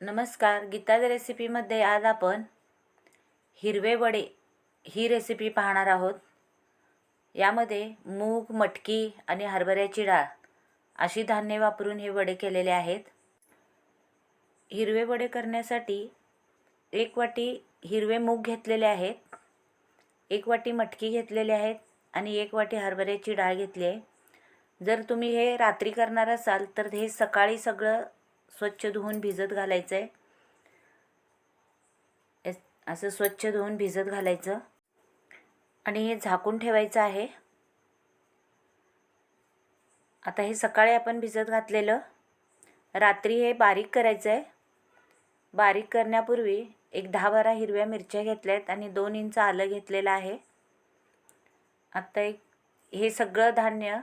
नमस्कार. गीताज रेसिपीमध्ये आज आपण हिरवे वडे ही रेसिपी पाहणार आहोत. यामध्ये मूग मटकी आणि हरभऱ्याची डाळ अशी धान्ये वापरून हे वडे केलेले आहेत. हिरवे वडे करण्यासाठी एक वाटी हिरवे मूग घेतलेले आहेत. एक वाटी मटकी घेतलेली आहेत आणि एक वाटी हरभऱ्याची डाळ घेतली आहे. जर तुम्ही हे रात्री करणार असाल तर हे सकाळी सगळं स्वच्छ धुवून भिजत घालायचं आहे असं स्वच्छ धुवून भिजत घालायचं. आणि हे झाकून ठेवायचं आहे. आता हे सकाळी आपण भिजत घातलेलं. रात्री हे बारीक करायचं आहे बारीक करण्यापूर्वी एक दहा बारा हिरव्या मिरच्या घेतल्या आहेत आणि दोन इंच आलं घेतलेलं आहे. आत्ता एक हे सगळं धान्य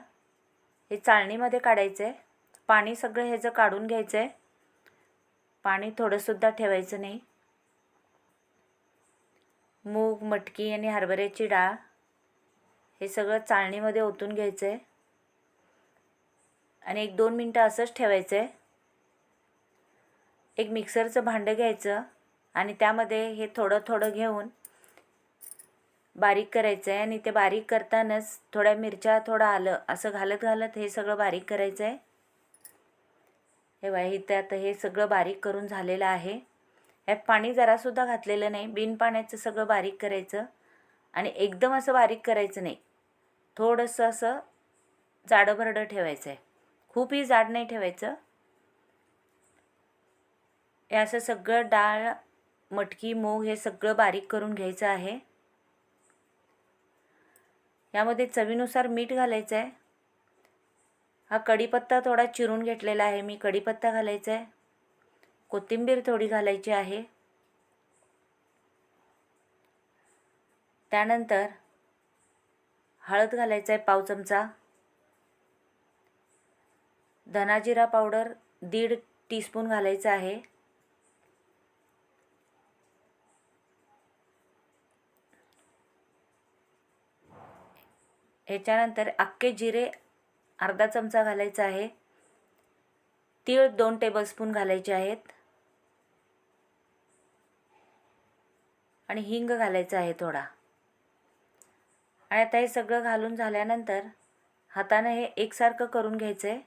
हे चाळणीमध्ये काढायचं आहे पाणी सगळं ह्याचं काढून घ्यायचं आहे पाणी थोडंसुद्धा ठेवायचं नाही. मूग मटकी आणि हरभऱ्याची डाळ हे सगळं चाळणीमध्ये ओतून घ्यायचं आहे आणि एक दोन मिनटं असंच ठेवायचं आहे एक मिक्सरचं भांडं घ्यायचं आणि त्यामध्ये हे थोडं थोडं घेऊन बारीक करायचं आहे आणि ते बारीक करतानाच थोड्या मिरच्या थोडं आलं असं घालत घालत हे सगळं बारीक करायचं आहे हे बघा इथे आता हे सगळं बारीक करून झालेलं आहे. यात पाणी जरासुद्धा घातलेलं नाही. बिन पाण्याचं सगळं बारीक करायचं. आणि एकदम असं बारीक करायचं नाही. थोडंसं असं जाडं भरडं ठेवायचं आहे खूपही जाड नाही ठेवायचं. हे असं सगळं डाळ मटकी मूग हे सगळं बारीक करून घ्यायचं आहे. यामध्ये चवीनुसार मीठ घालायचं आहे हा कढीपत्ता थोडा चिरून घेतलेला आहे. मी कढीपत्ता घालायचा आहे. कोथिंबीर थोडी घालायची आहे. त्यानंतर हळद घालायचा आहे पाव चमचा. धनाजिरा पावडर दीड टीस्पून घालायचा आहे. ह्याच्यानंतर अख्खे जिरे अर्धा चमचा घालायचा आहे. तीळ दोन टेबलस्पून घालायचे आहेत. आणि हिंग घालायचं आहे थोडा. आणि आता हे सगळं घालून झाल्यानंतर हातानं हे एकसारखं करून घ्यायचं आहे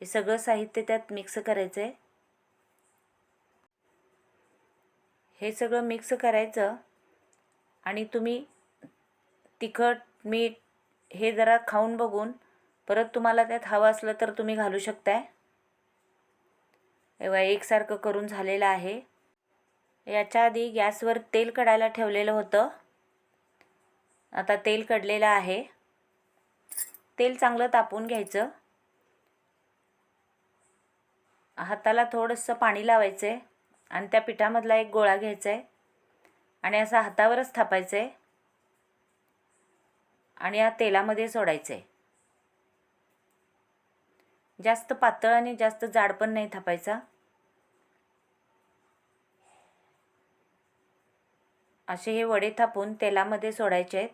हे सगळं साहित्य त्यात मिक्स करायचं आहे हे सगळं मिक्स करायचं. आणि तुम्ही तिखट मीठ हे जरा खाऊन बघून परत तुम्हाला त्यात हवं असलं तर तुम्ही घालू शकताय. एव्हा एकसारखं करून झालेलं आहे. याच्या आधी गॅसवर तेल कढायला ठेवलेलं होतं. आता तेल कढलेलं आहे. तेल चांगलं तापून घ्यायचं. हाताला थोडंसं पाणी लावायचं आहे आणि त्या पिठामधला एक गोळा घ्यायचा आहे आणि असा हातावरच थापायचं आहे आणि या तेलामध्ये सोडायचं आहे जास्त पातळ आणि जास्त जाड पण नाही थापायचा. असे हे वडे थापून तेलामध्ये सोडायचे आहेत.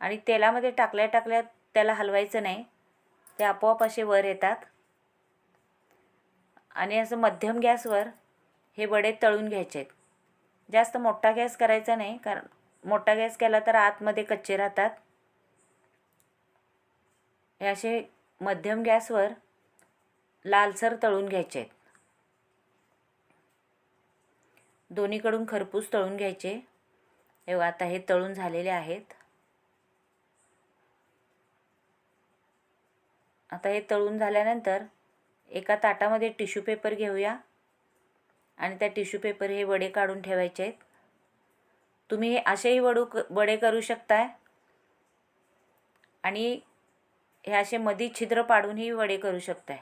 आणि तेलामध्ये टाकल्या टाकल्या त्याला हलवायचं नाही. ते आपोआप असे वर येतात. आणि असं मध्यम गॅसवर हे वडे तळून घ्यायचे आहेत. जास्त मोठा गॅस करायचा नाही कारण मोठा गॅस केला तर आतमध्ये कच्चे राहतात. हे असे मध्यम गॅसवर लालसर तळून घ्यायचे आहेत. दोन्हीकडून खरपूस तळून घ्यायचे. हे आता हे तळून झालेले आहेत. आता हे तळून झाल्यानंतर एका ताटामध्ये टिश्यू पेपर घेऊया. आणि त्या टिश्यू पेपर हे वडे काढून ठेवायचे आहेत. तुम्ही हे असेही वडू क वडे करू शकताय. आणि हे असे मधी छिद्र पाडूनही वडे करू शकताय.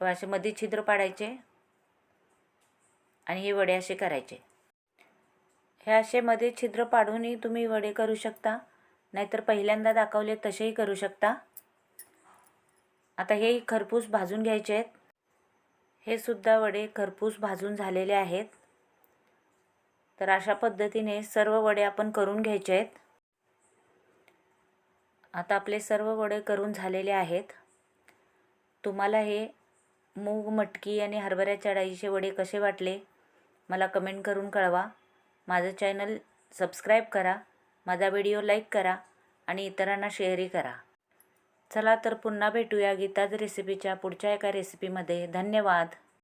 असे मधी छिद्र पाडायचे आणि हे वडे असे करायचे. हे असे मध्ये छिद्र पाडूनही तुम्ही वडे करू शकता नाहीतर पहिल्यांदा दाखवले तसेही करू शकता. आता हे खरपूस भाजून घ्यायचे आहेत. हे सुद्धा वडे खरपूस भाजून झालेले आहेत. तर अशा पद्धतीने सर्व वडे आपण करून घ्यायचे आहेत. आता आपले सर्व वडे करून झालेले आहेत. तुम्हाला हे मूग मटकी आणि हरभऱ्याच्या डाळीचे वडे कसे वाटले? मला कमेंट करून कळवा. माझं चॅनल सबस्क्राईब करा माझा व्हिडिओ लाईक करा आणि इतरांना शेअरही करा. चला तर पुन्हा भेटूया गीताज रेसिपीच्या पुढच्या एका रेसिपीमध्ये धन्यवाद.